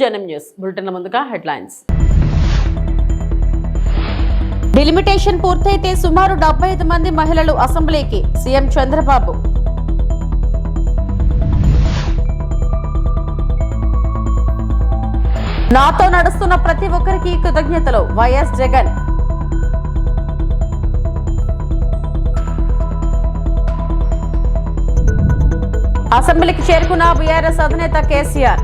జనం న్యూస్ బులెటిన్ల ముందుగా headlines. Delimitation పూర్తయితే సుమారు డెబ్బై ఐదు మంది మహిళలు అసెంబ్లీకి సీఎం చంద్రబాబు. నాతో నడుస్తున్న ప్రతి ఒక్కరికి కృతజ్ఞతలు వైఎస్ జగన్. అసెంబ్లీకి చేరుకున్న బీఆర్ఎస్ అధినేత కేసీఆర్.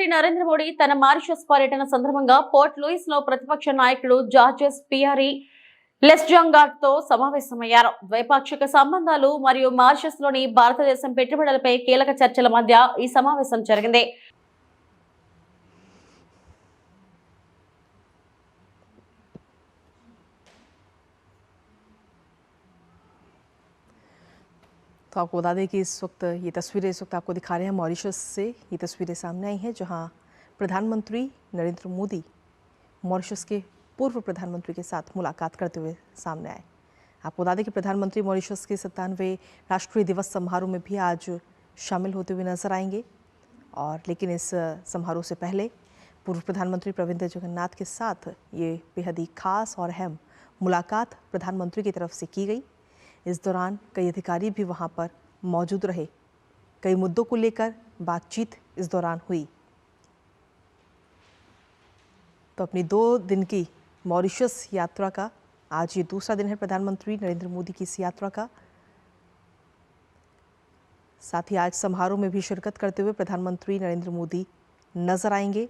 ప్రధానమంత్రి నరేంద్ర మోడీ తన మారిషస్ పర్యటన సందర్భంగా పోర్ట్ లూయిస్లో ప్రతిపక్ష నాయకుడు జార్జెస్ పియారి లెస్జాంగాట్తో సమావేశమయ్యారు. ద్వైపాక్షిక సంబంధాలు మరియు మారిషస్లోని భారతదేశం పెట్టుబడులపై కీలక చర్చల మధ్య ఈ సమావేశం జరిగింది. तो आपको बता दें कि इस वक्त ये तस्वीरें इस वक्त आपको दिखा रहे हैं मॉरिशस से। ये तस्वीरें सामने आई हैं, जहाँ प्रधानमंत्री नरेंद्र मोदी मॉरिशस के पूर्व प्रधानमंत्री के साथ मुलाकात करते हुए सामने आए। आपको बता दें कि प्रधानमंत्री मॉरिशस के सत्तानवे राष्ट्रीय दिवस समारोह में भी आज शामिल होते हुए नज़र आएँगे। और लेकिन इस समारोह से पहले पूर्व प्रधानमंत्री प्रविंद्र जगन्नाथ के साथ ये बेहद ही खास और अहम मुलाकात प्रधानमंत्री की तरफ़ से की गई। इस दौरान कई अधिकारी भी वहाँ पर मौजूद रहे। कई मुद्दों को लेकर बातचीत इस दौरान हुई। तो अपनी दो दिन की मॉरिशस यात्रा का आज ये दूसरा दिन है प्रधानमंत्री नरेंद्र मोदी की इस यात्रा का। साथ ही आज समारोह में भी शिरकत करते हुए प्रधानमंत्री नरेंद्र मोदी नज़र आएँगे।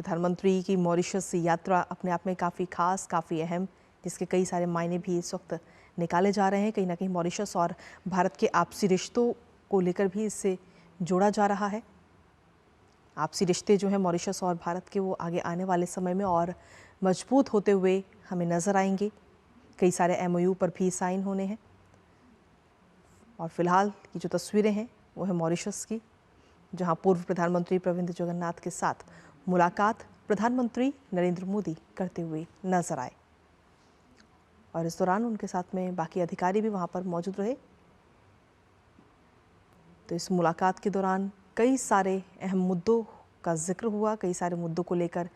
प्रधानमंत्री की मॉरिशस यात्रा अपने आप में काफ़ी खास, काफ़ी अहम, जिसके कई सारे मायने भी इस वक्त निकाले जा रहे हैं। कहीं ना कहीं मॉरिशस और भारत के आपसी रिश्तों को लेकर भी इससे जोड़ा जा रहा है। आपसी रिश्ते जो हैं मॉरिशस और भारत के, वो आगे आने वाले समय में और मज़बूत होते हुए हमें नज़र आएँगे। कई सारे एमओयू पर भी साइन होने हैं। और फ़िलहाल की जो तस्वीरें हैं, वो है मॉरिशस की, जहाँ पूर्व प्रधानमंत्री प्रविंद्र जगन्नाथ के साथ मुलाकात प्रधानमंत्री नरेंद्र मोदी करते हुए नजर आए और इस दौरान उनके साथ में बाकी अधिकारी भी वहां पर मौजूद रहे तो इस मुलाकात के दौरान कई सारे अहम मुद्दों का जिक्र हुआ कई सारे मुद्दों को लेकर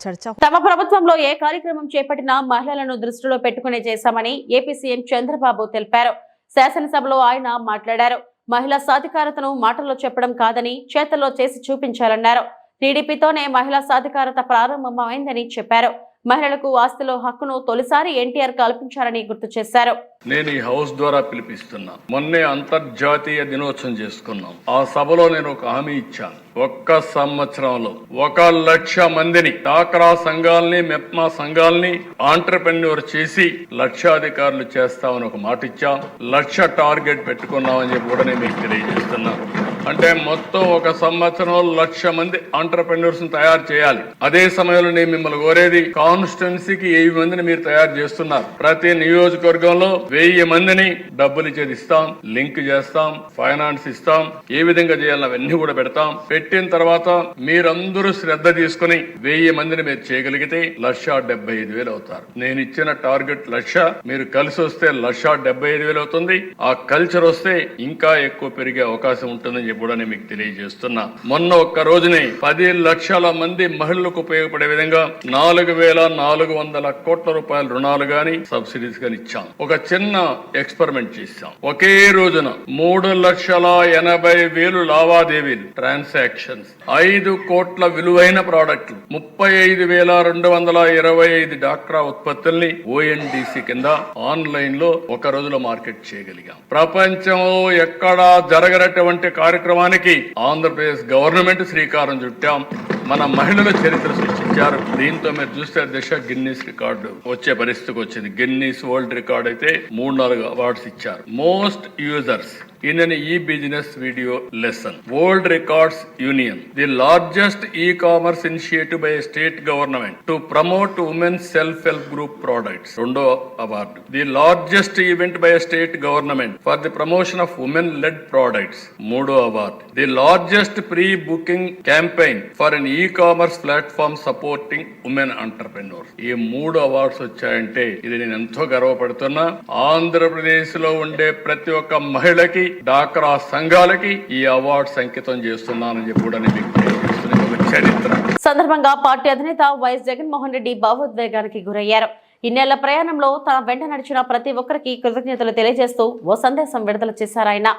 చర్చ తమ ప్రభుత్వంలో ఏ కార్యక్రమం చేపట్టినా మహిళలను దృష్టిలో పెట్టుకునే చేశామని ఏపీ సీఎం చంద్రబాబు తెలిపారు శాసనసభలో ఆయన మాట్లాడారు మహిళా సాధికారతను మాటల్లో చెప్పడం కాదని చేతల్లో చేసి చూపించాలన్నారు టీడీపీతోనే మహిళా సాధికారత ప్రారంభమైందని చెప్పారు. మహిళలకు ఆస్తిలో హక్కును తొలిసారి ఎన్టీఆర్ కల్పించారని గుర్తు చేశారు. నేను ఈ హౌస్ ద్వారా పిలిపిస్తున్నా. మొన్నే అంతర్జాతీయ దినోత్సవం చేసుకున్నాం. ఆ సభలో నేను ఒక హామీ ఇచ్చాను. ఒక్క సంవత్సరంలో ఒక లక్ష మందిని టాక్రా సంఘాలని మెప్మా సంఘాలని ఆంటర్ప్రెన్యూర్ చేసి లక్షాధికారులు చేస్తామని ఒక మాట ఇచ్చాం. లక్ష టార్గెట్ పెట్టుకున్నామని చెప్పి కూడా నేను మీకు తెలియజేస్తున్నాను అంటే మొత్తం ఒక సంవత్సరంలో లక్ష మంది ఆంటర్ప్రెన్యూర్స్ తయారు చేయాలి. అదే సమయంలో నేను మిమ్మల్ని కోరేది కాన్స్టిట్యున్సీకి ఏ మందిని మీరు తయారు చేస్తున్నారు. ప్రతి నియోజకవర్గంలో వెయ్యి మందిని డబ్బులు ఇచ్చేది ఇస్తాం లింక్ చేస్తాం ఫైనాన్స్ ఇస్తాం ఏ విధంగా చేయాలని అవన్నీ కూడా పెడతాం. పెట్టిన తర్వాత మీరందరూ శ్రద్ధ తీసుకుని వెయ్యి మందిని మీరు చేయగలిగితే లక్ష డెబ్బై ఐదు వేలు అవుతారు. నేను ఇచ్చిన టార్గెట్ లక్ష మీరు కలిసి వస్తే లక్ష డెబ్బై ఐదు వేలు అవుతుంది. ఆ కల్చర్ వస్తే ఇంకా ఎక్కువ పెరిగే అవకాశం ఉంటుందని చెప్పి కూడా నేను మీకు తెలియజేస్తున్నా. మొన్న ఒక్క రోజునే పది లక్షల మంది మహిళలకు ఉపయోగపడే విధంగా నాలుగు వేల నాలుగు వందల కోట్ల రూపాయల రుణాలు గాని సబ్సిడీస్ గాని ఇచ్చాం. ఒక చిన్న చిన్న ఎక్స్పెరిమెంట్ చేశాం. ఒకే రోజున మూడు లక్షల ఎనభై వేలు లావాదేవీలు ట్రాన్సాక్షన్స్ ఐదు కోట్ల విలువైన ప్రోడక్ట్లు ముప్పై ఐదు వేల రెండు వందల ఇరవై ఐదు డాక్రా ఉత్పత్తుల్ని ఓఎన్డిసి కింద ఆన్లైన్లో ఒక రోజులో మార్కెట్ చేయగలిగాం. ప్రపంచంలో ఎక్కడా జరగనటువంటి కార్యక్రమానికి ఆంధ్రప్రదేశ్ గవర్నమెంట్ శ్రీకారం చుట్టాం. మన మహిళల చరిత్ర సృష్టించారు దీంతో మీరు చూస్తే దిశ గిన్నీస్ రికార్డు వచ్చే పరిస్థితికి వచ్చింది. గిన్నీస్ వరల్డ్ రికార్డ్ అయితే మూడు నాలుగు అవార్డ్స్ ఇచ్చారు. Most users in an e-business video lesson. World Records Union, the largest e-commerce initiative by a state government to promote women's self-help group products. Rondo award. The largest event by a state government for the promotion of women-led products. Modo award. The largest pre-booking campaign for an e-commerce platform supporting women entrepreneurs. ఈ మూడు awards వచ్చాయంటే ఇది నేను ఎంతో గర్వపడుతున్నా ఆంధ్రప్రదేశ్లో ఉండే ప్రతి ఒక్క మహిళకి డాక్రా సంఘాలకి ఈ అవార్డు అంకితం చేస్తున్నానని చెప్పి కూడా నేను మీకు చరిత్ర. సందర్భంగా పార్టీ అధినేత వైఎస్ జగన్మోహన్ రెడ్డి భావోద్వేగానికి గురయ్యారు. ఇన్నేళ్ళ ప్రయాణంలో తన వెంట నడిచిన ప్రతి ఒక్కరికి కృతజ్ఞతలు తెలియజేస్తూ ఓ సందేశం విడుదల చేశారు ఆయన.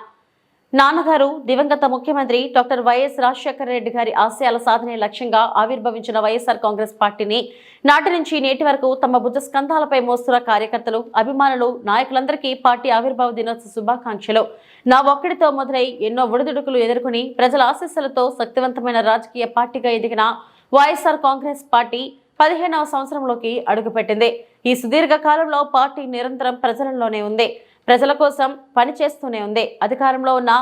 నాన్నగారు దివంగత ముఖ్యమంత్రి డాక్టర్ వైఎస్ రాజశేఖర రెడ్డి గారి ఆశయాల సాధనే లక్ష్యంగా ఆవిర్భవించిన వైఎస్ఆర్ కాంగ్రెస్ పార్టీని నాటి నుంచి నేటి వరకు తమ భుజ స్కంధాలపై మోస్తున్న కార్యకర్తలు అభిమానులు నాయకులందరికీ పార్టీ ఆవిర్భావ దినోత్సవ శుభాకాంక్షలు. నా ఒక్కడితో మొదలై ఎన్నో ఒడిదుడుకులు ఎదుర్కొని ప్రజల ఆశీస్సులతో శక్తివంతమైన రాజకీయ పార్టీగా ఎదిగిన వైఎస్ఆర్ కాంగ్రెస్ పార్టీ పదిహేనవ సంవత్సరంలోకి అడుగుపెట్టింది. ఈ సుదీర్ఘ కాలంలో పార్టీ నిరంతరం ప్రజలలోనే ఉంది. ప్రజల కోసం పనిచేస్తూనే ఉంది. అధికారంలో ఉన్న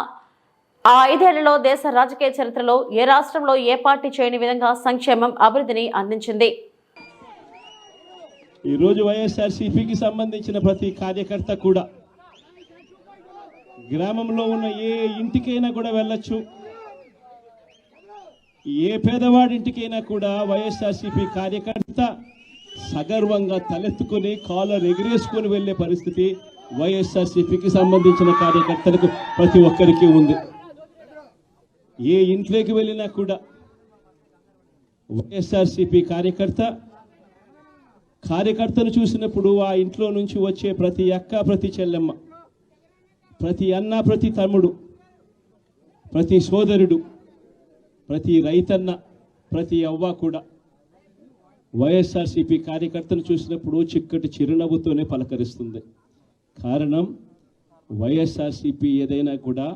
ఆ ఐదేళ్ళలో దేశ రాజకీయ చరిత్రలో ఏ రాష్ట్రంలో ఏ పార్టీ చేయని విధంగా సంక్షేమం అభివృద్ధిని అందించింది. ఈరోజు వైఎస్ఆర్సీపీకి సంబంధించిన ప్రతి కార్యకర్త కూడా గ్రామంలో ఉన్న ఏ ఇంటికైనా కూడా వెళ్ళొచ్చు. ఏ పేదవాడింటికైనా కూడా వైఎస్ఆర్సీపీ కార్యకర్త సగర్వంగా తలెత్తుకొని కాలర్ ఎగిరేసుకొని వెళ్ళే పరిస్థితి వైఎస్ఆర్సీపీకి సంబంధించిన కార్యకర్తలకు ప్రతి ఒక్కరికి ఉంది. ఏ ఇంట్లోకి వెళ్ళినా కూడా వైఎస్ఆర్సీపీ కార్యకర్త కార్యకర్తను చూసినప్పుడు ఆ ఇంట్లో నుంచి వచ్చే ప్రతి అక్క ప్రతి చెల్లెమ్మ ప్రతి అన్న ప్రతి తమ్ముడు ప్రతి సోదరుడు ప్రతి రైతన్న ప్రతి అవ్వ కూడా వైఎస్ఆర్సీపీ కార్యకర్తను చూసినప్పుడు చిక్కటి చిరునవ్వుతోనే పలకరిస్తుంది. కారణం వైఎస్ఆర్సీపీ ఏదైనా కూడా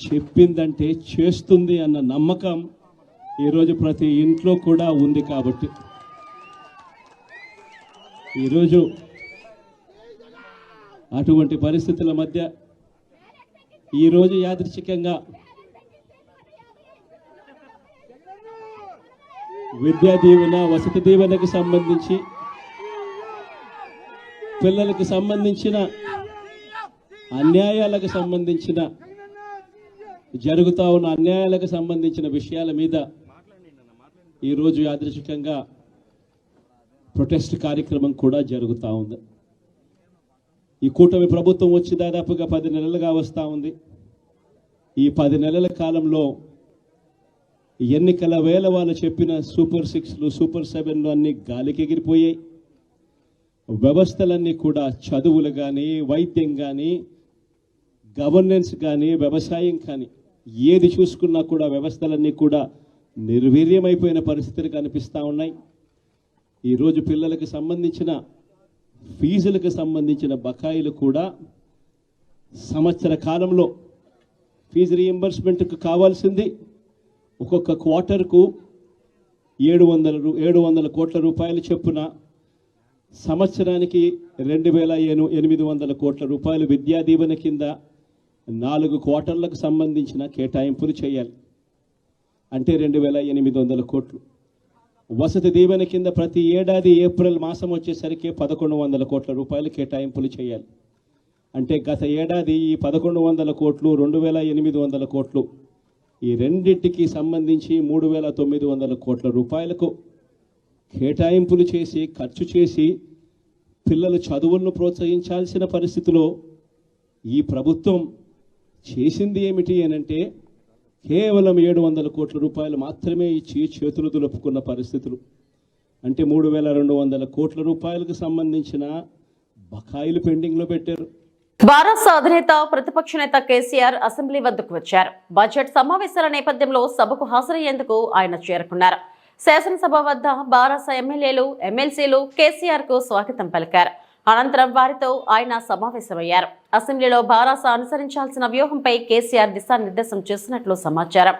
చెప్పిందంటే చేస్తుంది అన్న నమ్మకం ఈరోజు ప్రతి ఇంట్లో కూడా ఉంది కాబట్టి. ఈరోజు అటువంటి పరిస్థితుల మధ్య ఈరోజు యాదృచ్ఛికంగా విద్యా దీవెన వసతి దీవెనకు సంబంధించి పిల్లలకు సంబంధించిన అన్యాయాలకు సంబంధించిన జరుగుతూ ఉన్న అన్యాయాలకు సంబంధించిన విషయాల మీద ఈరోజు యాదృశికంగా ప్రొటెస్ట్ కార్యక్రమం కూడా జరుగుతూ ఉంది. ఈ కూటమి ప్రభుత్వం వచ్చి దాదాపుగా పది నెలలుగా వస్తూ ఉంది. ఈ పది నెలల కాలంలో ఎన్నికల వేళ వాళ్ళు చెప్పిన సూపర్ సిక్స్లు సూపర్ సెవెన్లు అన్నీ గాలికి ఎగిరిపోయాయి. వ్యవస్థలన్నీ కూడా చదువులు కానీ వైద్యం కానీ గవర్నెన్స్ కానీ వ్యవసాయం కానీ ఏది చూసుకున్నా కూడా వ్యవస్థలన్నీ కూడా నిర్వీర్యమైపోయిన పరిస్థితులు కనిపిస్తూ ఉన్నాయి. ఈరోజు పిల్లలకు సంబంధించిన ఫీజులకు సంబంధించిన బకాయిలు కూడా సంవత్సర కాలంలో ఫీజు రీఎంబర్స్మెంట్కు కావాల్సింది. ఒక్కొక్క క్వార్టర్కు ఏడు వందల రూ- ఏడు వందల కోట్ల రూపాయలు చెప్పున సంవత్సరానికి రెండు వేల ఏను ఎనిమిది వందల కోట్ల రూపాయలు విద్యా దీవెన కింద నాలుగు క్వార్టర్లకు సంబంధించిన కేటాయింపులు చేయాలి. అంటే రెండు వేల ఎనిమిది వందల కోట్లు. వసతి దీవెన కింద ప్రతి ఏడాది ఏప్రిల్ మాసం వచ్చేసరికి పదకొండు వందల కోట్ల రూపాయలు కేటాయింపులు చేయాలి. అంటే గత ఏడాది ఈ పదకొండు వందల కోట్లు రెండు వేల ఎనిమిది వందల కోట్లు ఈ రెండింటికి సంబంధించి మూడు వేల తొమ్మిది వందల కోట్ల రూపాయలకు కేటాయింపులు చేసి ఖర్చు చేసి పిల్లల చదువులను ప్రోత్సహించాల్సిన పరిస్థితిలో ఈ ప్రభుత్వం చేసింది ఏమిటి అనంటే కేవలం ఏడు వందల కోట్ల రూపాయలు మాత్రమే ఇచ్చి చేతులు దులుపుకున్న పరిస్థితులు. అంటే మూడు వేల రెండు వందల కోట్ల రూపాయలకు సంబంధించిన బకాయిలు పెండింగ్లో పెట్టారు. వారస్ అధినేత ప్రతిపక్ష నేత కేసీఆర్ అసెంబ్లీ వద్దకు వచ్చారు. బడ్జెట్ సమావేశాల నేపథ్యంలో సభకు హాజరయ్యేందుకు ఆయన చేరుకున్నారు. శాసనసభ వద్ద బారాస ఎమ్మెల్యేలు ఎమ్మెల్సీలు కేసీఆర్కు స్వాగతం పలికారు. అనంతరం వారితో ఆయన సమావేశమయ్యారు. అసెంబ్లీలో బారాస అనుసరించాల్సిన వ్యూహంపై కేసీఆర్ దిశానిర్దేశం చేసినట్లు సమాచారం.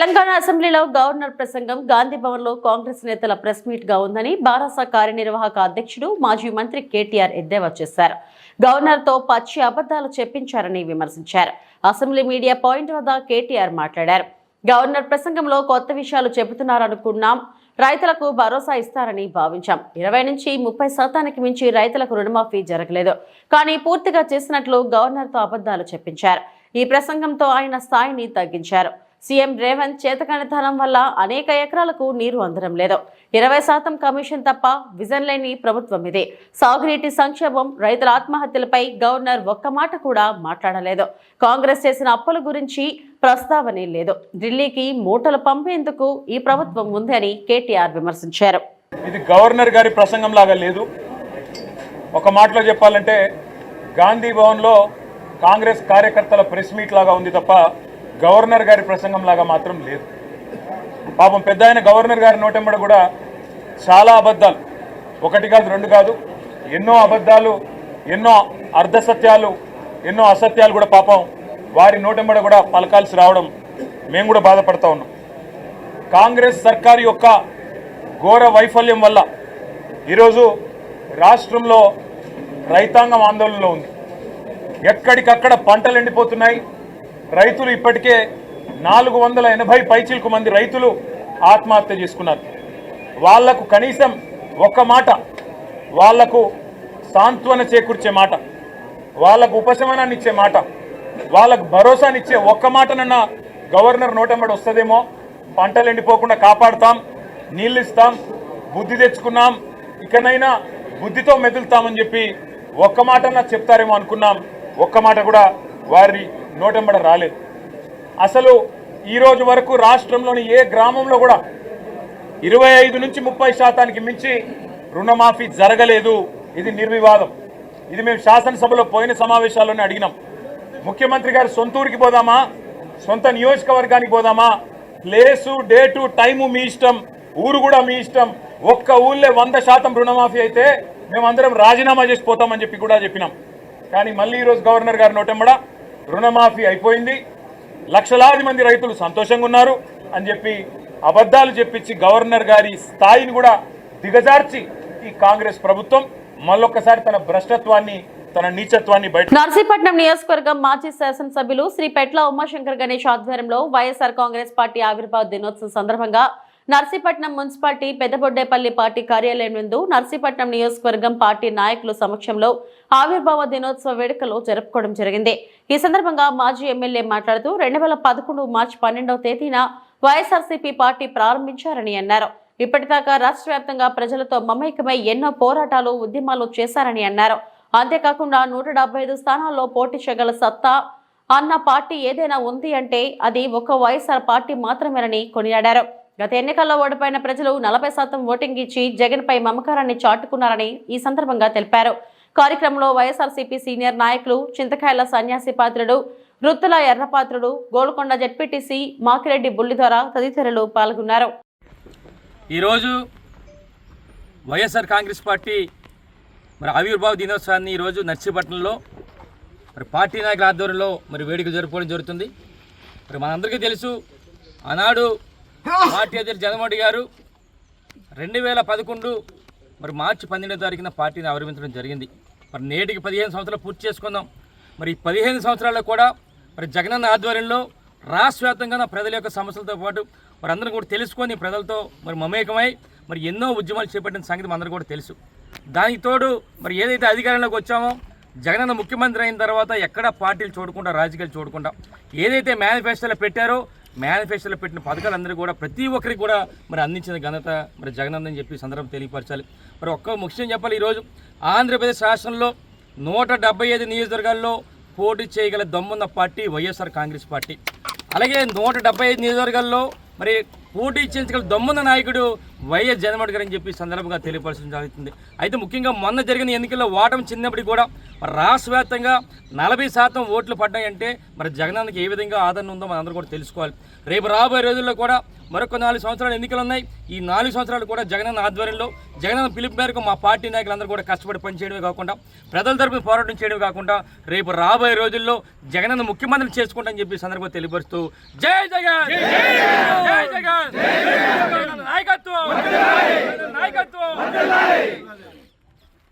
తెలంగాణ అసెంబ్లీలో గవర్నర్ ప్రసంగం గాంధీ భవన్లో కాంగ్రెస్ నేతల ప్రెస్ మీట్గా ఉందని బారాస కార్యనిర్వాహక అధ్యక్షుడు మాజీ మంత్రి కేటీఆర్ ఎద్దేవా చేశారు. గవర్నర్తో పచ్చి అబద్ధాలు చెప్పించారని విమర్శించారు. అసెంబ్లీ మీడియా పాయింట్ వద్ద కేటీఆర్ మాట్లాడారు. గవర్నర్ ప్రసంగంలో కొత్త విషయాలు చెబుతున్నారనుకున్నాం. రైతులకు భరోసా ఇస్తారని భావించాం. ఇరవై నుంచి ముప్పై శాతానికి మించి రైతులకు రుణమాఫీ జరగలేదు. కానీ పూర్తిగా చేసినట్లు గవర్నర్తో అబద్ధాలు చెప్పించారు. ఈ ప్రసంగంతో ఆయన స్థాయిని తగ్గించారు. సీఎం రేవంత్ చేతకానితనం వల్ల అనేక ఎకరాలకు నీరు అందడం లేదు. ఇరవై శాతం కమిషన్ తప్ప విజన్ లేని ప్రభుత్వం ఇది. సాగునీటి సంక్షేమం రైతుల ఆత్మహత్యలపై గవర్నర్ ఒక్క మాట కూడా మాట్లాడలేదు. కాంగ్రెస్ చేసిన అప్పుల గురించి ప్రస్తావనే లేదు. ఢిల్లీకి మూటలు పంపేందుకు ఈ ప్రభుత్వం ఉంది అని కేటీఆర్ విమర్శించారు. ఇది గవర్నర్ గారి ప్రసంగం లాగా లేదు. ఒక మాటలో చెప్పాలంటే గాంధీ భవన్లో కాంగ్రెస్ కార్యకర్తల ప్రెస్ మీట్ లాగా ఉంది తప్ప గవర్నర్ గారి ప్రసంగం లాగా మాత్రం లేదు. పాపం పెద్ద ఆయన గవర్నర్ గారి నోటెంబడ కూడా చాలా అబద్ధాలు. ఒకటి కాదు రెండు కాదు ఎన్నో అబద్ధాలు ఎన్నో అర్ధసత్యాలు ఎన్నో అసత్యాలు కూడా పాపం వారి నోటెంబడ కూడా పలకాల్సి రావడం మేము కూడా బాధపడతా ఉన్నాం. కాంగ్రెస్ సర్కారు యొక్క ఘోర వైఫల్యం వల్ల ఈరోజు రాష్ట్రంలో రైతాంగం ఆందోళనలో ఉంది. ఎక్కడికక్కడ పంటలు ఎండిపోతున్నాయి రైతులు ఇప్పటికే నాలుగు వందల ఎనభై పైచిలకు మంది రైతులు ఆత్మహత్య చేసుకున్నారు. వాళ్ళకు కనీసం ఒక్క మాట వాళ్ళకు సాంత్వన చేకూర్చే మాట వాళ్ళకు ఉపశమనాన్ని ఇచ్చే మాట వాళ్ళకు భరోసానిచ్చే ఒక్క మాటనన్న గవర్నర్ నోటెంబడి వస్తుందేమో. పంటలు ఎండిపోకుండా కాపాడుతాం నీళ్ళు ఇస్తాం బుద్ధి తెచ్చుకున్నాం ఇకనైనా బుద్ధితో మెదులుతామని చెప్పి ఒక్క మాటన్నా చెప్తారేమో అనుకున్నాం. ఒక్క మాట కూడా వారి నోటెంబడ రాలేదు. అసలు ఈ రోజు వరకు రాష్ట్రంలోని ఏ గ్రామంలో కూడా ఇరవై ఐదు నుంచి ముప్పై శాతానికి మించి రుణమాఫీ జరగలేదు. ఇది నిర్వివాదం. ఇది మేము శాసనసభలో పోయిన సమావేశాల్లోనే అడిగినాం. ముఖ్యమంత్రి గారు సొంతూరికి పోదామా? సొంత నియోజకవర్గానికి పోదామా? ప్లేసు డేటు టైము మీ ఇష్టం. ఊరు కూడా మీ ఇష్టం. ఒక్క ఊళ్ళే వంద శాతం రుణమాఫీ అయితే మేమందరం రాజీనామా చేసి పోతామని చెప్పి కూడా చెప్పినాం. కానీ మళ్ళీ ఈరోజు గవర్నర్ గారి నోటెంబడ రుణమాఫీ అయిపోయింది. లక్షలాది మంది రైతులు సంతోషంగా ఉన్నారు అని చెప్పి అబద్ధాలు చెప్పించి గవర్నర్ గారి స్థాయిని కూడా దిగజార్చి ఈ కాంగ్రెస్ ప్రభుత్వం మళ్ళొక్కసారి తన భ్రష్టత్వాన్ని తన నీచత్వాన్ని బయట నర్సీపట్నం నియోజకవర్గం మాజీ శాసనసభ్యులు శ్రీ పెట్ల ఉమాశంకర్ గణేష్ ఆధ్వర్యంలో వైఎస్ఆర్ కాంగ్రెస్ పార్టీ ఆవిర్భావ దినోత్సవం సందర్భంగా నర్సీపట్నం మున్సిపాలిటీ పెద్దబొడ్డేపల్లి పార్టీ కార్యాలయం నందు నర్సీపట్నం నియోజకవర్గం పార్టీ నాయకుల సమక్షంలో ఆవిర్భావ దినోత్సవ వేడుకలు జరుపుకోవడం జరిగింది. ఈ సందర్భంగా మాజీ ఎమ్మెల్యే మాట్లాడుతూ రెండు వేల పదకొండు మార్చి పన్నెండవ తేదీన వైఎస్ఆర్సీపీ పార్టీ ప్రారంభించారని అన్నారు. ఇప్పటిదాకా రాష్ట్ర వ్యాప్తంగా ప్రజలతో మమేకమై ఎన్నో పోరాటాలు ఉద్యమాలు చేశారని అన్నారు. అంతేకాకుండా నూట డెబ్బై ఐదు స్థానాల్లో పోటీ చేయగల సత్తా అన్న పార్టీ ఏదైనా ఉంది అంటే అది ఒక వైఎస్ఆర్ పార్టీ మాత్రమేనని కొనియాడారు. గత ఎన్నికల్లో ఓడిపోయిన ప్రజలు నలభై శాతం ఓటింగ్ ఇచ్చి జగన్ పై మమకారాన్ని చాటుకున్నారని ఈ సందర్భంగా తెలిపారు. కార్యక్రమంలో వైఎస్ఆర్సీపీ సీనియర్ నాయకులు చింతకాయల సన్యాసి పాత్రుడు వృత్తుల ఎర్రపాత్రుడు గోల్కొండ జడ్పీటీసీ మాకిరెడ్డి బుల్లిధర తదితరులు పాల్గొన్నారు. ఈరోజు వైఎస్ఆర్ కాంగ్రెస్ పార్టీ మరి ఆవిర్భావ దినోత్సవాన్ని ఈరోజు నర్సీపట్నంలో మరి పార్టీ నాయకుల ఆధ్వర్యంలో మరి వేడుక జరుపుకోవడం జరుగుతుంది. మరి మనందరికీ తెలుసు ఆనాడు పార్టీ అధ్యక్షుడు జగన్మోహన్ గారు రెండు వేల పదకొండు మరి మార్చి పన్నెండో తారీఖున పార్టీని అవరమించడం జరిగింది. మరి నేటికి పదిహేను సంవత్సరాలు పూర్తి చేసుకుందాం. మరి ఈ పదిహేను సంవత్సరాల్లో కూడా మరి జగనన్న ఆధ్వర్యంలో రాష్ట్ర వ్యాప్తంగా ప్రజల యొక్క సమస్యలతో పాటు మరి అందరూ కూడా తెలుసుకొని ప్రజలతో మరి మమేకమై మరి ఎన్నో ఉద్యమాలు చేపట్టిన సంగతి అందరూ కూడా తెలుసు. దానికి తోడు మరి ఏదైతే అధికారంలోకి వచ్చామో జగనన్న ముఖ్యమంత్రి అయిన తర్వాత ఎక్కడ పార్టీలు చూడకుండా రాజకీయాలు చూడకుండా ఏదైతే మేనిఫెస్టోలో పెట్టారో మేనిఫెస్టోలో పెట్టిన పథకాలందరూ కూడా ప్రతి ఒక్కరికి కూడా మరి అందించిన ఘనత మరి జగన్ అని చెప్పి సందర్భం తెలియపరచాలి. మరి ఒక్క ముఖ్యం చెప్పాలి ఈరోజు. ఆంధ్రప్రదేశ్ రాష్ట్రంలో నూట డెబ్బై ఐదు నియోజకవర్గాల్లో పోటీ చేయగల దమ్మున్న పార్టీ వైఎస్ఆర్ కాంగ్రెస్ పార్టీ. అలాగే నూట డెబ్బై ఐదు నియోజకవర్గాల్లో మరి పోటీ చేయించగల దమ్మున్న నాయకుడు వైఎస్ జగన్మోహన్ గారు అని చెప్పి సందర్భంగా తెలియపరచడం జరుగుతుంది. అయితే ముఖ్యంగా మొన్న జరిగిన ఎన్నికల్లో ఓటమి చిన్నప్పటికీ కూడా మరి రాష్ట్ర వ్యాప్తంగా నలభై శాతం ఓట్లు పడ్డాయంటే మరి జగనానికి ఏ విధంగా ఆదరణ ఉందో మనందరూ కూడా తెలుసుకోవాలి. రేపు రాబోయే రోజుల్లో కూడా మరొక నాలుగు సంవత్సరాలు ఎన్నికలు ఉన్నాయి. ఈ నాలుగు సంవత్సరాలు కూడా జగనన్న ఆధ్వర్యంలో జగనన్న పిలుపు మేరకు మా పార్టీ నాయకులందరూ కూడా కష్టపడి పనిచేయడమే కాకుండా ప్రజల తరపున పోరాటం చేయడమే కాకుండా రేపు రాబోయే రోజుల్లో జగనన్న ముఖ్యమంత్రిని చేసుకుంటామని చెప్పి సందర్భంగా తెలియపరుస్తూ జై జగన్! జై జగన్! నాయకత్వం!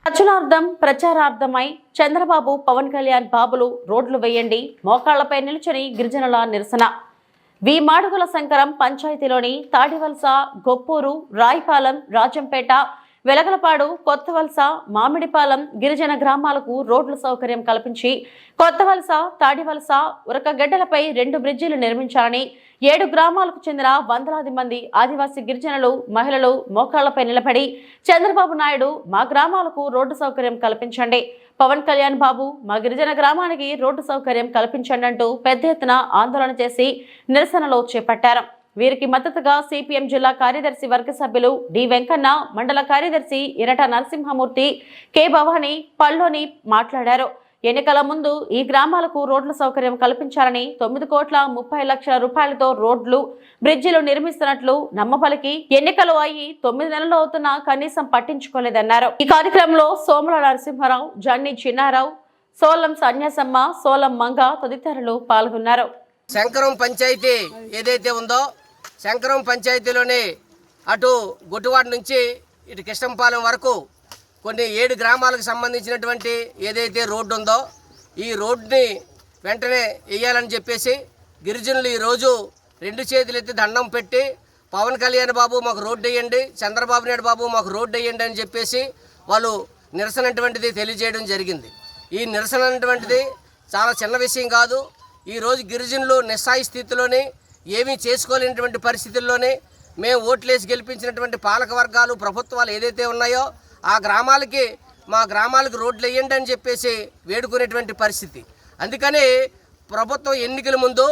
ప్రచురార్థం ప్రచారార్థమై చంద్రబాబు పవన్ కళ్యాణ్ బాబులు రోడ్లు వేయండి మోకాళ్ళపై నిలుచుని గిరిజనుల నిరసన. వి మాడుగుల శంకరం పంచాయతీలోని తాడివలస గొప్పూరు రాయిపాలెం రాజంపేట వెలగలపాడు కొత్తవలస మామిడిపాలెం గిరిజన గ్రామాలకు రోడ్ల సౌకర్యం కల్పించి కొత్తవలస తాడివలస ఉరకగడ్డలపై రెండు బ్రిడ్జిలు నిర్మించాలని ఏడు గ్రామాలకు చెందిన వందలాది మంది ఆదివాసీ గిరిజనులు మహిళలు మోకాళ్ళపై నిలబడి చంద్రబాబు నాయుడు మా గ్రామాలకు రోడ్డు సౌకర్యం కల్పించండి. పవన్ కళ్యాణ్ బాబు మా గిరిజన గ్రామానికి రోడ్డు సౌకర్యం కల్పించండి అంటూ పెద్ద ఎత్తున ఆందోళన చేసి నిరసనలో చేపట్టారు. వీరికి మద్దతుగా సిపిఎం జిల్లా కార్యదర్శి వర్గ సభ్యులు డి వెంకన్న మండల కార్యదర్శి ఇరట నరసింహమూర్తి కె భవాని పల్లోని మాట్లాడారు. ఎన్నికల ముందు ఈ గ్రామాలకు రోడ్ల సౌకర్యం కల్పించాలని తొమ్మిది కోట్ల ముప్పై లక్షల రూపాయలతో రోడ్లు బ్రిడ్జిలు నిర్మిస్తున్నట్లు నమ్మపలికి ఎన్నికలు అయ్యి తొమ్మిది నెలలు అవుతున్నా కనీసం పట్టించుకోలేదన్నారు. ఈ కార్యక్రమంలో సోముల నరసింహారావు జన్ని చిన్నారావు సోలం సన్యాసమ్మ సోలం మంగ తదితరులు పాల్గొన్నారు. శంకరం పంచాయతీ ఏదైతే ఉందో శంకరం పంచాయతీలోని అటు గొట్టువాడ నుంచి ఇటు కృష్ణంపాలెం వరకు కొన్ని ఏడు గ్రామాలకు సంబంధించినటువంటి ఏదైతే రోడ్డు ఉందో ఈ రోడ్డుని వెంటనే వేయాలని చెప్పేసి గిరిజనులు ఈరోజు రెండు చేతులు ఎత్తి దండం పెట్టి పవన్ కళ్యాణ్ బాబు మాకు రోడ్డు వేయండి చంద్రబాబు నాయుడు బాబు మాకు రోడ్డు వేయండి అని చెప్పేసి వాళ్ళు నిరసన అటువంటిది తెలియజేయడం జరిగింది. ఈ నిరసన అటువంటిది చాలా చిన్న విషయం కాదు. ఈరోజు గిరిజనులు నిస్సాయి స్థితిలోని ఏమీ చేసుకోలేనటువంటి పరిస్థితుల్లోనే మేము ఓట్లేసి గెలిపించినటువంటి పాలక వర్గాలు ప్రభుత్వాలు ఏదైతే ఉన్నాయో ఆ గ్రామాలకి మా గ్రామాలకు రోడ్లు వేయండి అని చెప్పేసి వేడుకునేటువంటి పరిస్థితి. అందుకని ప్రభుత్వం ఎన్నికల ముందు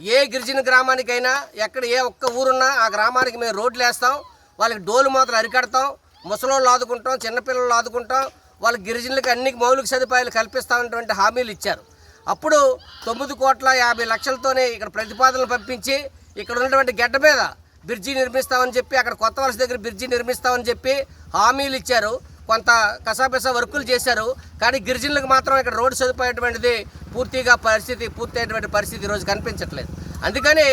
ఏ గిరిజన గ్రామానికైనా ఎక్కడ ఏ ఒక్క ఊరున్నా ఆ గ్రామానికి మేము రోడ్లు వేస్తాం. వాళ్ళకి డోలు మాత్రం అరికడతాం. ముసలోళ్ళు ఆదుకుంటాం చిన్నపిల్లలు ఆదుకుంటాం. వాళ్ళ గిరిజనులకు అన్ని మౌలిక సదుపాయాలు కల్పిస్తామన్నటువంటి హామీలు ఇచ్చారు. అప్పుడు తొమ్మిది కోట్ల యాభై లక్షలతోనే ఇక్కడ ప్రతిపాదనలు పంపించి ఇక్కడ ఉన్నటువంటి గడ్డ మీద బ్రిడ్జి నిర్మిస్తామని చెప్పి అక్కడ కొత్త వలస దగ్గర బ్రిడ్జి నిర్మిస్తామని చెప్పి హామీలు ఇచ్చారు. కొంత కసాపిసా వర్కులు చేశారు. కానీ గిరిజనులకు మాత్రం ఇక్కడ రోడ్డు సదుపాయటువంటిది పూర్తిగా పరిస్థితి పూర్తయినటువంటి పరిస్థితి ఈరోజు కనిపించట్లేదు. అందుకని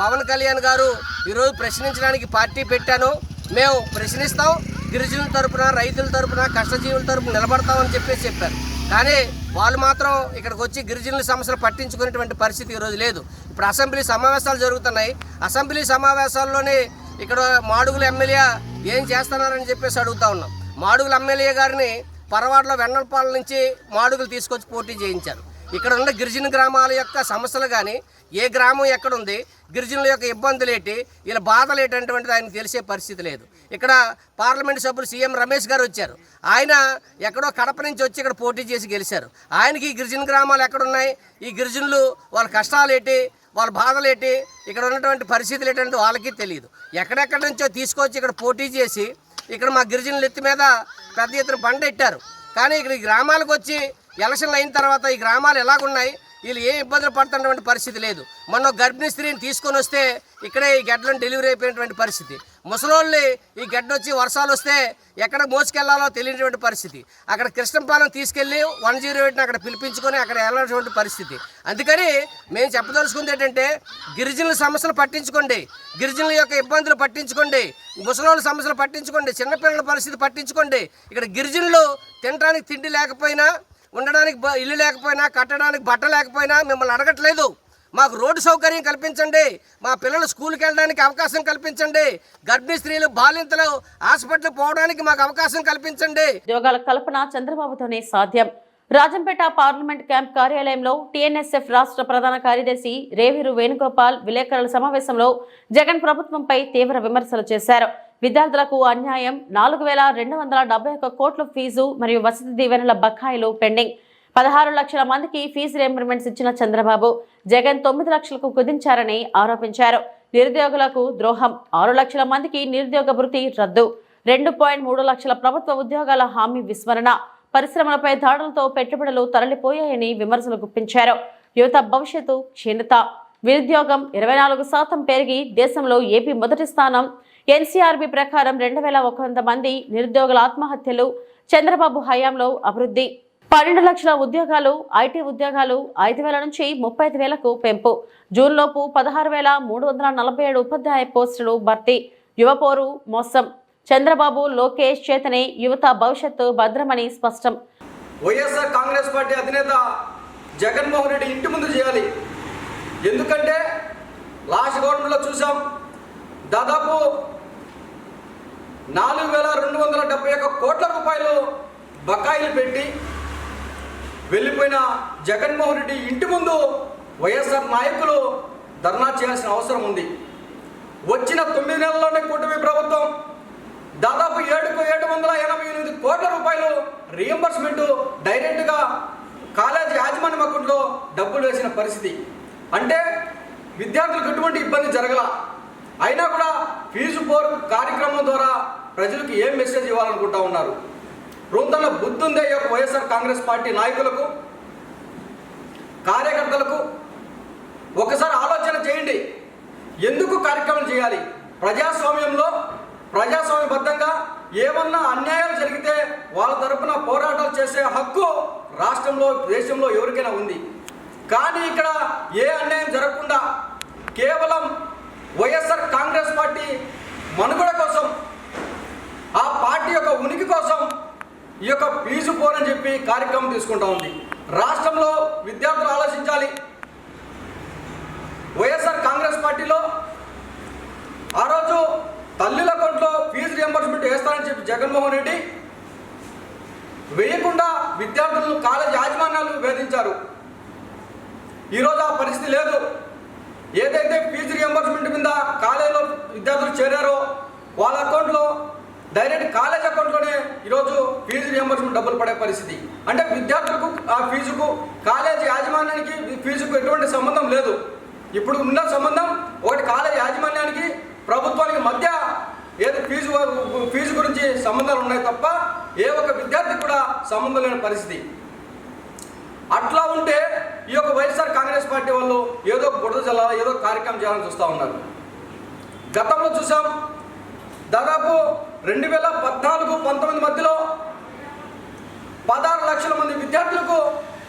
పవన్ కళ్యాణ్ గారు ఈరోజు ప్రశ్నించడానికి పార్టీ పెట్టాను. మేము ప్రశ్నిస్తాం. గిరిజనుల తరపున రైతుల తరపున కష్టజీవుల తరపున నిలబడతామని చెప్పేసి చెప్పారు. కానీ వాళ్ళు మాత్రం ఇక్కడికి వచ్చి గిరిజనుల సమస్యలు పట్టించుకునేటువంటి పరిస్థితి ఈరోజు లేదు. ఇప్పుడు అసెంబ్లీ సమావేశాలు జరుగుతున్నాయి. అసెంబ్లీ సమావేశాల్లోనే ఇక్కడ మాడుగుల ఎమ్మెల్యే ఏం చేస్తున్నారని చెప్పేసి అడుగుతా ఉన్నాం. మాడుగుల ఎమ్మెల్యే గారిని పరవాడలో వెన్నపాల నుంచి మాడుగులు తీసుకొచ్చి పోటీ చేయించారు. ఇక్కడ ఉన్న గిరిజన గ్రామాల యొక్క సమస్యలు కానీ ఏ గ్రామం ఎక్కడుంది గిరిజనుల యొక్క ఇబ్బందులు ఏంటి వీళ్ళ బాధలు ఏంటంటువంటిది ఆయనకు తెలిసే పరిస్థితి లేదు. ఇక్కడ పార్లమెంట్ సభ్యులు సీఎం రమేష్ గారు వచ్చారు. ఆయన ఎక్కడో కడప నుంచి వచ్చి ఇక్కడ పోటీ చేసి గెలిచారు. ఆయనకి ఈ గిరిజన గ్రామాలు ఎక్కడున్నాయి? ఈ గిరిజనులు వాళ్ళ కష్టాలు ఏంటి వాళ్ళ బాధలు ఏంటి ఇక్కడ ఉన్నటువంటి పరిస్థితులు ఏంటంటే వాళ్ళకి తెలియదు. ఎక్కడెక్కడి నుంచో తీసుకొచ్చి ఇక్కడ పోటీ చేసి ఇక్కడ మా గిరిజనుల ఎత్తి మీద పెద్ద ఎత్తున బండ ఎట్టారు కానీ ఇక్కడ ఈ గ్రామాలకు వచ్చి ఎలక్షన్లు అయిన తర్వాత ఈ గ్రామాలు ఎలాగున్నాయి? వీళ్ళు ఏ ఇబ్బందులు పడుతున్నటువంటి పరిస్థితి లేదు. మొన్న గర్భిణీ స్త్రీని తీసుకొని వస్తే ఇక్కడే ఈ గడ్డలను డెలివరీ అయిపోయినటువంటి పరిస్థితి. ముసలోళ్ళని ఈ గడ్డ వచ్చి వర్షాలు వస్తే ఎక్కడ మోసుకెళ్ళాలో తెలియనటువంటి పరిస్థితి. అక్కడ కృష్ణపాలెం తీసుకెళ్ళి వన్ జీరో ఎయిట్ని అక్కడ పిలిపించుకొని అక్కడ వెళ్ళినటువంటి పరిస్థితి. అందుకని మేము చెప్పదలుచుకుంది ఏంటంటే గిరిజనుల సమస్యలు పట్టించుకోండి. గిరిజనుల యొక్క ఇబ్బందులు పట్టించుకోండి. ముసలోళ్ళ సమస్యలు పట్టించుకోండి. చిన్నపిల్లల పరిస్థితి పట్టించుకోండి. ఇక్కడ గిరిజనులు తినడానికి తిండి లేకపోయినా ఉండడానికి ఇల్లు లేకపోయినా కట్టడానికి బట్ట లేకపోయినా మిమ్మల్ని అడగట్లేదు. మాకు రోడ్డు సౌకర్యం కల్పించండి. మా పిల్లలు స్కూల్కి వెళ్ళడానికి అవకాశం కల్పించండి. గర్భిణీ స్త్రీలు బాలింతలు హాస్పిటల్ పోవడానికి మాకు అవకాశం కల్పించండి. ఉద్యోగాల కల్పన చంద్రబాబుతోనే సాధ్యం. రాజంపేట పార్లమెంట్ క్యాంప్ కార్యాలయంలో టీఎన్ఎస్ఎఫ్ రాష్ట్ర ప్రధాన కార్యదర్శి రేవేరు వేణుగోపాల్ విలేకరుల సమావేశంలో జగన్ ప్రభుత్వంపై తీవ్ర విమర్శలు చేశారు. విద్యార్థులకు అన్యాయం నాలుగు వేల రెండు వందల డెబ్బై ఒక్క కోట్ల ఫీజు మరియు వసతి దీవెనల బకాయిలు పెండింగ్. పదహారు లక్షల మందికి ఫీజు రియంబర్మెంట్స్ ఇచ్చిన చంద్రబాబు జగన్ తొమ్మిది లక్షలకు కుదించారని ఆరోపించారు. నిరుద్యోగులకు ద్రోహం ఆరు లక్షల మందికి నిరుద్యోగ భృతి రద్దు. రెండు పాయింట్ మూడు లక్షల ప్రభుత్వ ఉద్యోగాల హామీ విస్మరణ. పరిశ్రమలపై దాడులతో పెట్టుబడులు తరలిపోయాయని విమర్శలు గుప్పించారు. యువత భవిష్యత్తు క్షీణత. నిరుద్యోగం ఇరవై నాలుగు శాతం పెరిగి దేశంలో ఏపీ మొదటి స్థానం ఎన్సీఆర్బీ ప్రకారం రెండు వేల ఒక వంద మంది నిరుద్యోగుల ఆత్మహత్యలు చంద్రబాబు హయాంలో అభివృద్ధి. పన్నెండు లక్షల ఉద్యోగాలు ఐటీ ఉద్యోగాలు ఐదు వేల నుంచి ముప్పై ఐదు వేలకు పెంపు. జూన్లోపు పదహారు వేల మూడు వందల నలభై ఏడు ఉపాధ్యాయ పోస్టులు భర్తీ. యువపోరు మోసం. చంద్రబాబు లోకేష్ చేతనే యువత భవిష్యత్తు భద్రమని స్పష్టం. వైఎస్ఆర్ కాంగ్రెస్ పార్టీ అధినేత జగన్మోహన్ రెడ్డి ఇంటి ముందు చేయాలి. ఎందుకంటే లాస్ట్ గవర్నమెంట్లో చూసాం దాదాపు నాలుగు వేల రెండు వందల డెబ్బై ఒక్క కోట్ల రూపాయలు బకాయిలు పెట్టి వెళ్ళిపోయిన జగన్మోహన్ రెడ్డి ఇంటి ముందు వైఎస్ఆర్ నాయకులు ధర్నా చేయాల్సిన అవసరం ఉంది. వచ్చిన తొమ్మిది నెలల్లోనే కూటమి ప్రభుత్వం దాదాపు ఏడుకు ఏడు వందల ఎనభై ఎనిమిది కోట్ల రూపాయలు రియంబర్స్మెంట్ డైరెక్ట్గా కాలేజీ యాజమాన్యం అకౌంట్లో డబ్బులు వేసిన పరిస్థితి. అంటే విద్యార్థులకు ఎటువంటి ఇబ్బంది జరగల. అయినా కూడా ఫీజు పోర్ కార్యక్రమం ద్వారా ప్రజలకు ఏం మెసేజ్ ఇవ్వాలనుకుంటా ఉన్నారు? బృందన బుద్ధుందే యొక్క వైఎస్ఆర్ కాంగ్రెస్ పార్టీ నాయకులకు కార్యకర్తలకు ఒకసారి ఆలోచన చేయండి. ఎందుకు కార్యక్రమం చేయాలి? ప్రజాస్వామ్యంలో ప్రజాస్వామ్యబద్ధంగా ఏమన్నా అన్యాయాలు జరిగితే వాళ్ళ తరపున పోరాటాలు చేసే హక్కు రాష్ట్రంలో దేశంలో ఎవరికైనా ఉంది. కానీ ఇక్కడ ఏ అన్యాయం జరగకుండా కేవలం వైఎస్ఆర్ కాంగ్రెస్ పార్టీ మనుగడ కోసం ఆ పార్టీ యొక్క ఉనికి కోసం ఈ యొక్క ఫీజు పోరని చెప్పి కార్యక్రమం తీసుకుంటా ఉంది. రాష్ట్రంలో విద్యార్థులు ఆలోచించాలి. వైఎస్ఆర్ కాంగ్రెస్ పార్టీలో ఆ రోజు తల్లుల అకౌంట్లో ఫీజు రియంబర్స్మెంట్ వేస్తానని చెప్పి జగన్మోహన్ రెడ్డి వేయకుండా విద్యార్థులను కాలేజ్ యాజమాన్యాలు వేధించారు. ఈరోజు ఆ పరిస్థితి లేదు. ఏదైతే ఫీజు రియంబర్స్మెంట్ మీద కాలేజీలో విద్యార్థులు చేరారో వాళ్ళ అకౌంట్లో డైరెక్ట్ కాలేజ్ అకౌంట్లోనే ఈరోజు ఫీజు రియంబర్స్మెంట్ డబ్బులు పడే పరిస్థితి. అంటే విద్యార్థులకు ఆ ఫీజుకు కాలేజీ యాజమాన్యానికి ఫీజుకు ఎటువంటి సంబంధం లేదు. ఇప్పుడు ఉన్న సంబంధం ఒకటి కాలేజ్ యాజమాన్యానికి ప్రభుత్వానికి మధ్య ఏది ఫీజు ఫీజు గురించి సంబంధాలు ఉన్నాయి తప్ప ఏ ఒక్క విద్యార్థికి కూడా సంబంధం లేని పరిస్థితి. అట్లా ఉంటే ఈ యొక్క వైఎస్ఆర్ కాంగ్రెస్ పార్టీ వాళ్ళు ఏదో బుడద జల్లాలో ఏదో కార్యక్రమం చేయాలని చూస్తూ ఉన్నారు. గతంలో చూసాం దాదాపు రెండు వేల పద్నాలుగు పంతొమ్మిది మధ్యలో పదహారు లక్షల మంది విద్యార్థులకు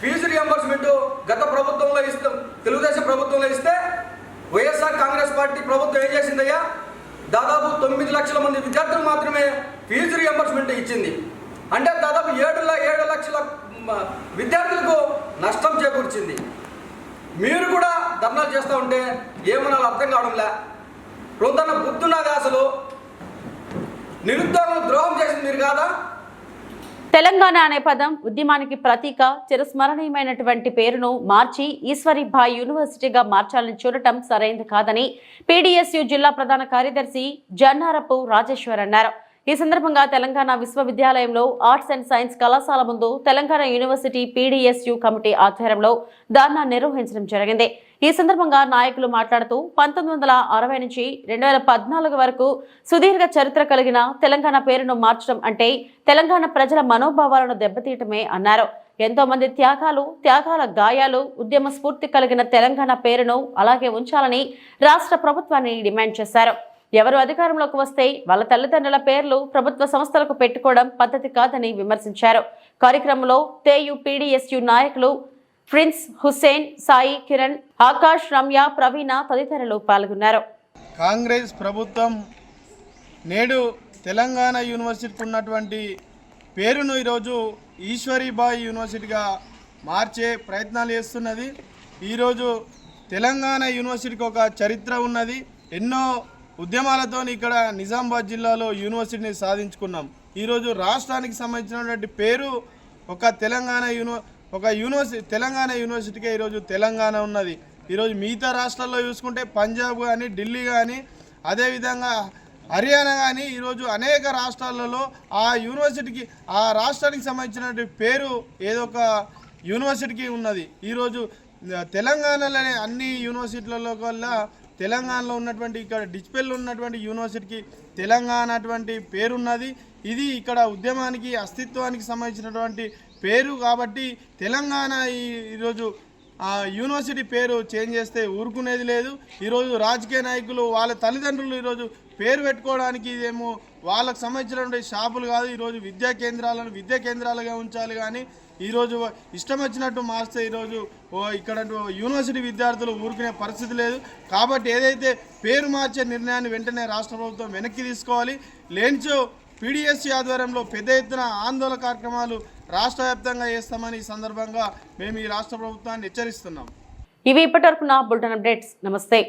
ఫీజు రియంబర్స్మెంట్ గత ప్రభుత్వంలో ఇస్తాం తెలుగుదేశం ప్రభుత్వంలో ఇస్తే వైఎస్ఆర్ కాంగ్రెస్ పార్టీ ప్రభుత్వం ఏం చేసిందయ్యా? దాదాపు తొమ్మిది లక్షల మంది విద్యార్థులు మాత్రమే ఫీజు రియంబర్స్మెంట్ ఇచ్చింది. అంటే దాదాపు ఏడు ఏడు లక్షల విద్యార్థులకు నష్టం చేకూర్చింది. మీరు కూడా ధర్నాలు చేస్తూ ఉంటే ఏమనాలో అర్థం కావడంలే రొంతన్న బుద్ధున్నది అసలు నిరుద్యోగం ద్రోహం చేసింది మీరు కాదా? తెలంగాణ అనే పదం ఉద్యమానికి ప్రతీక చిరస్మరణీయమైనటువంటి పేరును మార్చి ఈశ్వరిభాయ్ యూనివర్సిటీగా మార్చాలని చూడటం సరైంది కాదని పీడీఎస్యు జిల్లా ప్రధాన కార్యదర్శి జన్నారపు రాజేశ్వర్ అన్నారు. ఈ సందర్భంగా తెలంగాణ విశ్వవిద్యాలయంలో ఆర్ట్స్ అండ్ సైన్స్ కళాశాల ముందు తెలంగాణ యూనివర్సిటీ పీడీఎస్యు కమిటీ ఆధ్వర్యంలో ధర్నా నిర్వహించడం జరిగింది. ఈ సందర్భంగా నాయకులు మాట్లాడుతూ పంతొమ్మిది వందల అరవై నుంచి రెండు వేల పద్నాలుగు వరకు సుదీర్ఘ చరిత్ర కలిగిన తెలంగాణ పేరును మార్చడం అంటే తెలంగాణ ప్రజల మనోభావాలను దెబ్బతీయటమే అన్నారు. ఎంతో మంది త్యాగాలు త్యాగాల గాయాలు ఉద్యమ స్ఫూర్తి కలిగిన తెలంగాణ పేరును అలాగే ఉంచాలని రాష్ట్ర ప్రభుత్వాన్ని డిమాండ్ చేశారు. ఎవరు అధికారంలోకి వస్తే వాళ్ళ తల్లిదండ్రుల పేర్లు ప్రభుత్వ సంస్థలకు పెట్టుకోవడం పద్ధతి కాదని విమర్శించారు. కార్యక్రమంలో తేయు పీడీఎస్యు నాయకులు ప్రిన్స్ హుస్సేన్ సాయి కిరణ్ ఆకాష్ రమ్య ప్రవీణ తదితరులు పాల్గొన్నారు. కాంగ్రెస్ ప్రభుత్వం నేడు తెలంగాణ యూనివర్సిటీకి ఉన్నటువంటి పేరును ఈరోజు ఈశ్వరీబాయి యూనివర్సిటీగా మార్చే ప్రయత్నాలు చేస్తున్నది. ఈరోజు తెలంగాణ యూనివర్సిటీకి ఒక చరిత్ర ఉన్నది. ఎన్నో ఉద్యమాలతో ఇక్కడ నిజామాబాద్ జిల్లాలో యూనివర్సిటీని సాధించుకున్నాం. ఈరోజు రాష్ట్రానికి సంబంధించినటువంటి పేరు ఒక తెలంగాణ యూనివ ఒక యూనివర్సిటీ తెలంగాణ యూనివర్సిటీకే ఈరోజు తెలంగాణ ఉన్నది. ఈరోజు మిగతా రాష్ట్రాల్లో చూసుకుంటే పంజాబ్ కానీ ఢిల్లీ కానీ అదేవిధంగా హర్యానా కానీ ఈరోజు అనేక రాష్ట్రాలలో ఆ యూనివర్సిటీకి ఆ రాష్ట్రానికి సంబంధించినటువంటి పేరు ఏదో ఒక యూనివర్సిటీకి ఉన్నది. ఈరోజు తెలంగాణలోని అన్ని యూనివర్సిటీలలో కల్లా తెలంగాణలో ఉన్నటువంటి ఇక్కడ డిచ్పెల్ ఉన్నటువంటి యూనివర్సిటీకి తెలంగాణ అటువంటి పేరున్నది. ఇది ఇక్కడ ఉద్యమానికి అస్తిత్వానికి సంబంధించినటువంటి పేరు కాబట్టి తెలంగాణ ఈ- ఈరోజు ఆ యూనివర్సిటీ పేరు చేంజ్ చేస్తే ఊరుకునేది లేదు. ఈరోజు రాజకీయ నాయకులు వాళ్ళ తల్లిదండ్రులు ఈరోజు పేరు పెట్టుకోవడానికి ఇదేమో వాళ్ళకు సంబంధించినటువంటి షాపులు కాదు. ఈరోజు విద్యా కేంద్రాలను విద్యా కేంద్రాలుగా ఉంచాలి కానీ ఈరోజు ఇష్టం వచ్చినట్టు మారిస్తే ఈరోజు ఓ ఇక్కడ యూనివర్సిటీ విద్యార్థులు ఊరుకునే పరిస్థితి లేదు. కాబట్టి ఏదైతే పేరు మార్చే నిర్ణయాన్ని వెంటనే రాష్ట్ర ప్రభుత్వం వెనక్కి తీసుకోవాలి. లేనిచో పీడిఎస్సీ ఆధ్వర్యంలో పెద్ద ఎత్తున ఆందోళన కార్యక్రమాలు రాష్ట్ర వ్యాప్తంగా చేస్తామని ఈ సందర్భంగా మేము ఈ రాష్ట్ర ప్రభుత్వాన్ని హెచ్చరిస్తున్నాం. ఇవి ఇప్పటివరకు నా బులెటిన్ అప్డేట్స్. నమస్తే.